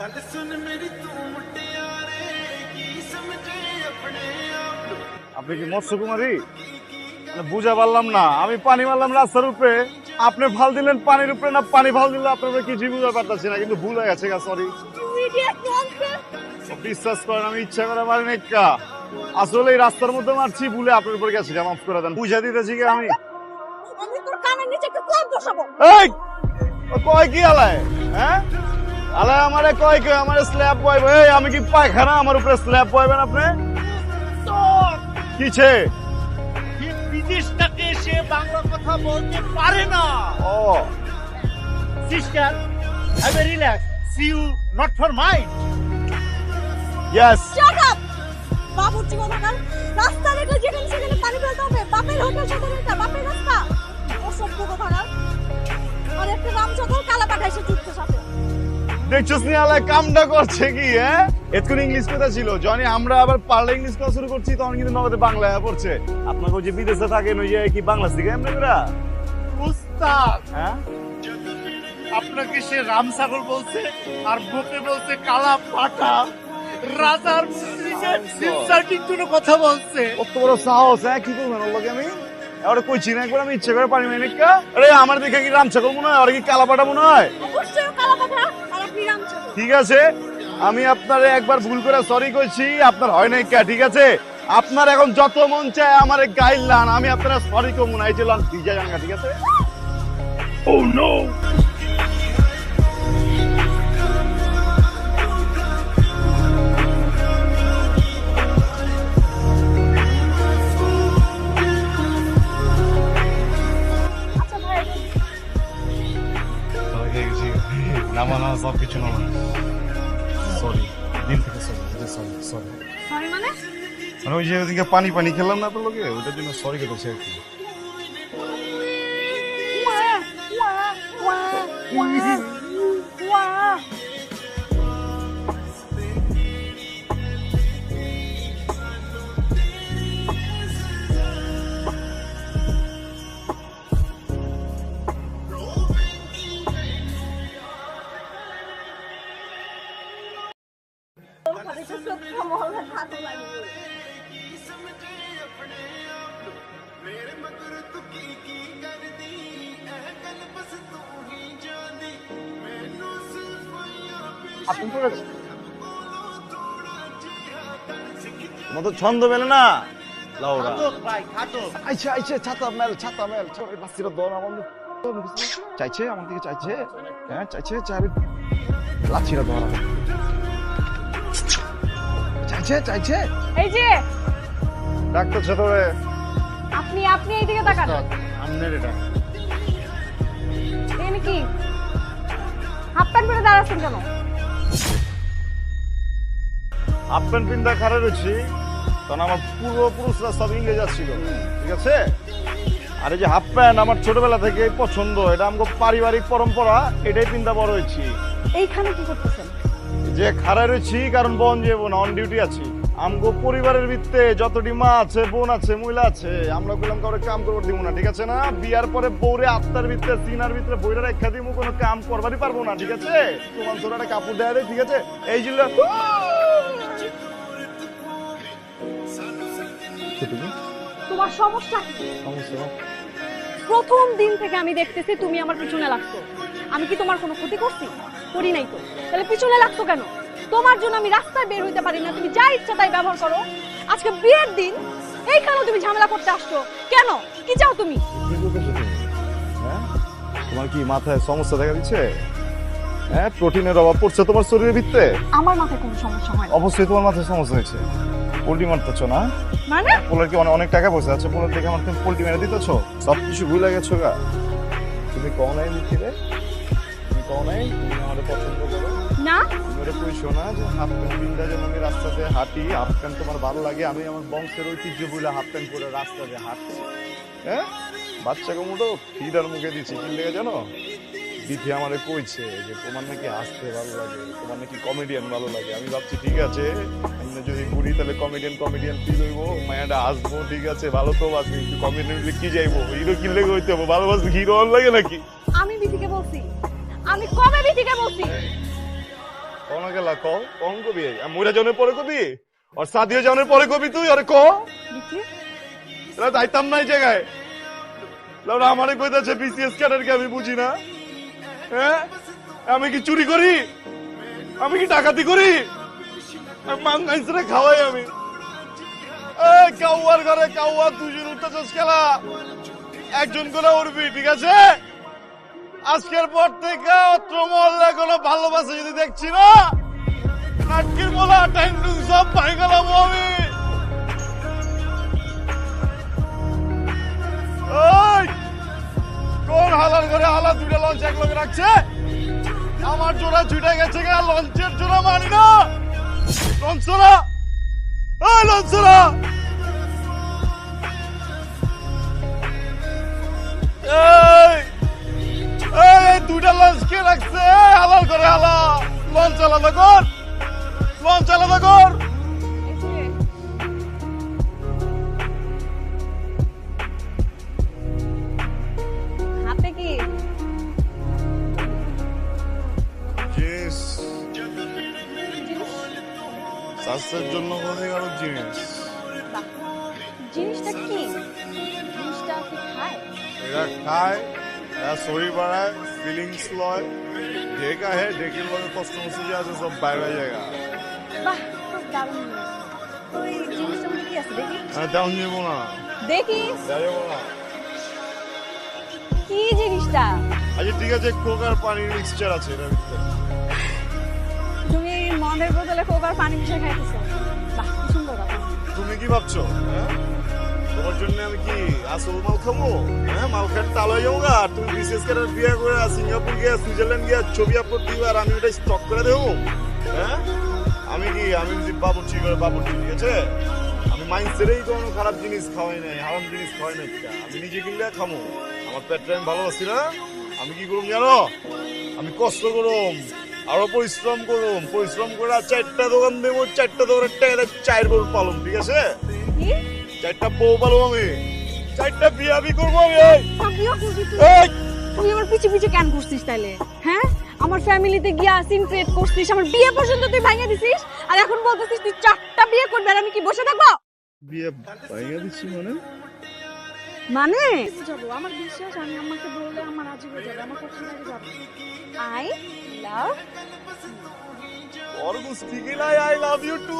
ਗੱਲ ਸੁਣ ਮੇਰੀ ਤੂੰ ਮੁਟਿਆਰੇ ਕੀ ਸਮਝੇ ਆਪਣੇ ਆਪ ਨੂੰ আপনি কি মৎস্য কুমারী মানে বুঝা পারলাম না আমি পানি মারলাম রাস্তার উপরে আপনি ভাল দিলেন পানির উপরে না পানি ভাল দিল আপনার উপরে কিছু বুঝতে পারতেছি না কিন্তু ভুল হয়ে গেছে গা সরি বিশ্বাস করেন আমি ইচ্ছা করে মারি নাই কা আসলে এই রাস্তার মধ্যে মারছি ভুলে আপনার উপরে গেছি মাফ করে দেন বুঝা দিতেছি কি আমি আমি তোর কানের নিচে একটা ক্লাব বসাবো এই ও কয় কি আলায় হ্যাঁ আলায় আমারে কয় কি আমারে স্ল্যাব বয়বে এই আমি কি পায়খানা? আমার উপরে স্ল্যাব বয়বেন আপনি? কিছে বিদেশটাকে সে বাংলা কথা বলতে পারে না। ও। Sister I am relax see you not for mind yes shut up বাবুর্চি কোথাকার? রাস্তা দেখলে যেখানে সেখানে পানি ফেলতে হবে। বাপের হোটেল সাথে এটা বাপের রাস্তা। অসভ্য কোথাকার? আর একটা রাম চকর কালা পাঠাইছে যুদ্ধের সাথে দেখছস নি কামটা করছে কি হ্যাঁ? এতক্ষণ ইংলিশ কথা ছিল। যখন আমরা আবার পারলে ইংলিশ কথা শুরু করছি তখন কিন্তু নগদে বাংলা হয়ে পড়ছে। আপনাকে ওই যে বিদেশে থাকেন ওই যে কি বাংলা শিখে এমনি করে? উস্তাদ! হ্যাঁ? আপনাকে সে রাম সাগর বলছে আর বুকে বলছে কালা পাটা রাজার ইনসাল্টিং কোনো কথা বলছে। কত বড় সাহস হ্যাঁ? কি করবেন ওর লগে আমি কইছি না একবার আমি ইচ্ছে করে পারি আরে আমার দেখে কি রাম ছাগল মনে হয়? আর কি কালাপাটা মনে হয়? অবশ্যই ঠিক আছে? আমি আপনারে একবার ভুল করে সরি করছি আপনার হয় নাই কে, ঠিক আছে? আপনার এখন যত মন চায় আমার গাইল লান, আমি আপনারা সরি কমুন আইছিলাম ভিজা ঠিক আছে? ও নো নামানো সব কিছু নামানো সরি দিন থেকে সরি সরি সরি সরি মানে? মানে ওই যে ওদিকে পানি পানি খেলাম না আপনার লোকে? ওইটার জন্য সরি কেটেছে আর কি। ওয়া ওয়া ওয়া ਕੀ ਸਮਝੇ ਆਪਣੇ ਆਪ ਨੂੰ ਮੇਰੇ ਮਗਰ ਤੂੰ ਕੀ ਕੀ ਕਰਦੀ ਇਹ ਗੱਲ ਬਸ ਤੂੰ ਹੀ ਜਾਣਦੀ ਮੈਨੂੰ ਸਿਰਫ ਯਾਰ আপনি করে মতো ছন্দ মেলে না লাউরা খাতক ভাই খাতক আইছে আইছে ছাতা মেল ছাতা মেল ছোট বাসির দন আমার চাইছে আমার দিকে চাইছে হ্যাঁ চাইছে চাবি লাছিরা ধরা চাইছে চাইছে এই যে ডাক্তার ছোটরে। আপনি আপনি এইদিকে তাকান। আমনের এটা এখানে কি? হাফ প্যান্ট পরে দাঁড়াচ্ছেন কেন? হাফ প্যান্ট পিন্দা খারে রয়েছি তখন আমার পূর্বপুরুষরা সব ইংরেজ ছিল ঠিক আছে? আর এই যে হাফ প্যান্ট আমার ছোটবেলা থেকে পছন্দ এটা আমাকে পারিবারিক পরম্পরা এটাই পিন্দা বড় হয়েছি। এইখানে কি করতেছেন? যে খাড়া রয়েছি কারণ বোন যে বোন অন ডিউটি আছি। আমগো পরিবারের ভিত্তে যতটি মা আছে বোন আছে মহিলা আছে আমরা বললাম কাউরে কাম করবার দিব না ঠিক আছে না? বিয়ার পরে বউরে আত্মার ভিতরে সিনার ভিতরে বইরা রেখা দিব কোনো কাম করবারই পারব না ঠিক আছে? তোমার তোর একটা কাপড় দেয়া দেয় ঠিক আছে? এই জিনিস তোমার সমস্যা কি? প্রথম দিন থেকে আমি দেখতেছি তুমি আমার পিছনে লাগছো। আমি কি তোমার কোনো ক্ষতি করছি? করি নাই তো। তাহলে পিছনে লাগতো কেন? তোমার জন্য আমি রাস্তায় বের হইতে পারি না। তুমি যা ইচ্ছা তাই ব্যবহার করো। আজকে বিয়ের দিন এইখানেও তুমি ঝামেলা করতে আসছো। কেন? কি চাও তুমি? হ্যাঁ? তোমার কি মাথায় সমস্যা দেখা দিচ্ছে? হ্যাঁ প্রোটিনের অভাব পড়ছে তোমার শরীরের ভিত্তে আমার মাথায় কোনো সমস্যা হয় অবশ্যই তোমার মাথায় সমস্যা হয়েছে। পোল্ট্রি মারতেছো না? মানে? পোলার কি অনেক অনেক টাকা পয়সা আছে? পোলার দেখে আমার তুমি পোল্ট্রি মেরে দিতেছো? সব কিছু ভুলে গেছো গা। তুমি কও নাই তুমি কও নাই তুমি আমাদের পছন্দ করো। না? তুমি কইছো না যে হাফ প্যান্ট যেন আমি রাস্তাতে হাঁটি হাফ প্যান্ট তোমার ভালো লাগে আমি আমার বংশের ঐতিহ্য বলে হাফ প্যান্ট পরে রাস্তাতে হাঁটছি। হ্যাঁ? বাচ্চাকে মুটো ফিডার মুখে দিচ্ছি কি লেগে জানো? দিদি আমারে কইছে যে তোমার নাকি হাসতে ভালো লাগে তোমার নাকি কমেডিয়ান ভালো লাগে। আমি ভাবছি ঠিক আছে আমি যদি ঘুরি তাহলে কমেডিয়ান কমেডিয়ান ফিল হইবো মায়াটা আসব ঠিক আছে ভালো তো বাসি কিন্তু কমেডিয়ান কি যাইবো? হিরো কি লেগে হইতে হবে? ভালোবাসি হিরো লাগে নাকি? আমি বিথিকে বলছি আমি কবে বিথিকে বলছি? কোন গেলা ক কোন কবি? মুরা জনের পরে কবি? আর সাদিয়া জনের পরে কবি তুই? আরে ক এরা যাইতাম না এই জায়গায়। লাউরা আমারে কইতাছে বিসিএস ক্যাডার কি আমি বুঝি না। হ্যাঁ? আমি কি চুরি করি? আমি কি ডাকাতি করি? মাঙ্গাইছরে খাওয়াই আমি। এই কাউয়ার ঘরে কাউয়া দুজন উঠতেছস খেলা। একজন করে উঠবি ঠিক আছে? আজকের পর থেকে মহল্লা কোনো ভালোবাসা যদি দেখছি না নাটকের বলা টাইম সব পাই গেলাম আমি। হালার লঞ্চ এক লগে রাখছে? আমার জোড়া ছুটে গেছে লঞ্চের জোড়া মানি না। লঞ্চরা লঞ্চরা। স্বাস্থ্যের জন্য ক্ষতিকারক জিনিস। জিনিসটা কি? জিনিসটা কি খায়? এরা খায় এরা শরীর বাড়ায় ফিলিংস লয়। ঢেক আহে ঢেকের লগে কষ্ট মস্ত যে আছে সব বাইরে জায়গা বাহ খুব দারুণ জিনিস। তো এই জিনিসটার মধ্যে কি আছে? দেখি। হ্যাঁ তেমন যাব না। দেখি। যাব না। কি জিনিসটা? আচ্ছা ঠিক আছে কোক আর পানির মিক্সচার আছে এটার ভিতরে। মদের বোতলে কোক পানি মিশিয়ে খাইতেছো। বাহ, কি সুন্দর তুমি কি ভাবছ? হ্যাঁ? তোমার জন্য আমি কি আসল মাল খাব? হ্যাঁ মাল খাট তালো যাব গা। তুমি বিশেষ করে বিয়ে করে সিঙ্গাপুর গিয়ে, সুইজারল্যান্ড গিয়ে ছবি আপলোড দিবে আর আমি ওটা স্টক করে দেবো। হ্যাঁ? আমি কি, আমি যদি বাবুর্চি করে বাবুর্চি, ঠিক আছে? আমি মাইন্ড ছেড়েই কোনো খারাপ জিনিস খাওয়াই নাই, হারাম জিনিস খাওয়াই নাই আমি নিজে কিনলে খামো। আমার পেটটা আমি ভালোবাসি না। আমি কি করুম জানো? আমি কষ্ট করুম। আরও পরিশ্রম করুন পরিশ্রম করে চারটা দোকান দেবো চারটা দোকানের টাকা চার বল পালুম ঠিক আছে? চারটা বউ পালুম আমি। চারটা বিয়া বি করব আমি তুই? আমার পিছে পিছে কেন ঘুরছিস তাইলে? হ্যাঁ? আমার ফ্যামিলিতে গিয়া সিন ক্রিয়েট করছিস আমার বিয়ে পর্যন্ত তুই ভাঙিয়ে দিছিস? আর এখন বলতেছিস তুই চারটা বিয়ে করবি আর আমি কি বসে থাকব? বিয়ে ভাঙা দিচ্ছি মানে? মানে যাবো আমার বিশ্বাস আমি আমাকে বললে আমার আজীব হয়ে যাবে আমার পছন্দ আগে যাবে আই লাভ और कुछ ठीक है आई लव यू टू